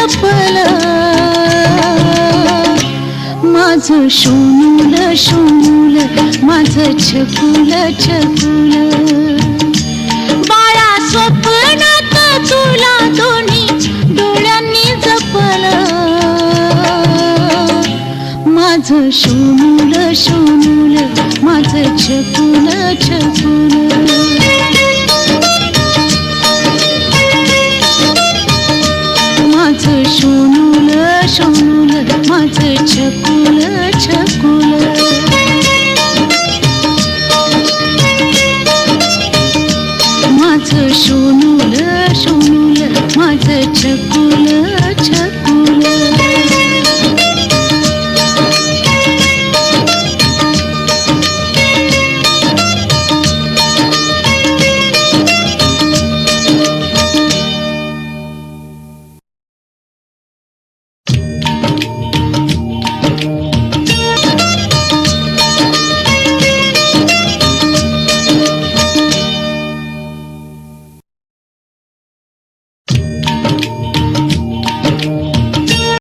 लपल माझं सोनूल सोनूल माझं छकुल छकुल. बाळा स्वप्नात तुला दोन्ही डोळ्यांनी जपल. माझं सोनूल सोनूल माझं छकुल छकुल. माझं